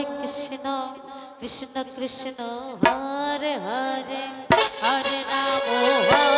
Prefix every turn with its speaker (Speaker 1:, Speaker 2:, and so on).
Speaker 1: Hare Krishna Krishna Krishna Hare Hare Hare Ram